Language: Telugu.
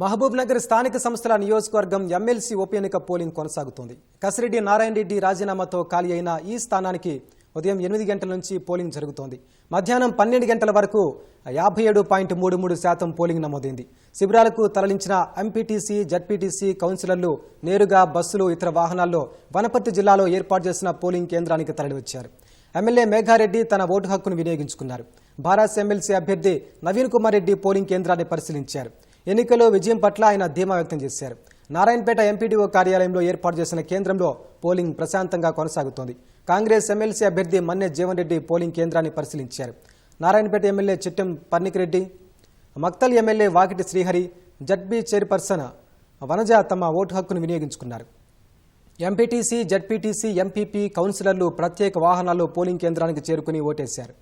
మహబూబ్ నగర్ స్థానిక సంస్థల నియోజకవర్గం ఎమ్మెల్సీ ఉప ఎన్నిక పోలింగ్ కొనసాగుతోంది. కసిరెడ్డి నారాయణ రెడ్డి రాజీనామాతో ఖాళీ అయిన ఈ స్థానానికి ఉదయం ఎనిమిది గంటల నుంచి పోలింగ్ జరుగుతోంది. మధ్యాహ్నం పన్నెండు గంటల వరకు యాభై ఏడు పాయింట్ మూడు మూడు శాతం పోలింగ్ నమోదైంది. శిబిరాలకు తరలించిన ఎంపీటీసీ జడ్పీటీసీ కౌన్సిలర్లు నేరుగా బస్సులు ఇతర వాహనాల్లో వనపర్తి జిల్లాలో ఏర్పాటు చేసిన పోలింగ్ కేంద్రానికి తరలివచ్చారు. ఎమ్మెల్యే మేఘారెడ్డి తన ఓటు హక్కును వినియోగించుకున్నారు. భారత్ ఎమ్మెల్సీ అభ్యర్థి నవీన్ కుమార్ రెడ్డి పోలింగ్ కేంద్రాన్ని పరిశీలించారు. ఎన్నికల్లో విజయం పట్ల ఆయన ధీమా వ్యక్తం చేశారు. నారాయణపేట ఎంపీడీఓ కార్యాలయంలో ఏర్పాటు చేసిన కేంద్రంలో పోలింగ్ ప్రశాంతంగా కొనసాగుతోంది. కాంగ్రెస్ ఎమ్మెల్సీ అభ్యర్థి మన్నె జీవన్ రెడ్డి పోలింగ్ కేంద్రాన్ని పరిశీలించారు. Narayanpet MLA Chittem Parnika Reddy Makthal MLA Vakiti Srihari ZP chairperson Vanaja తమ ఓటు హక్కును వినియోగించుకున్నారు. ఎంపీటీసీ జడ్పీటీసీ ఎంపీపీ కౌన్సిలర్లు ప్రత్యేక వాహనాల్లో పోలింగ్ కేంద్రానికి చేరుకుని ఓటేశారు.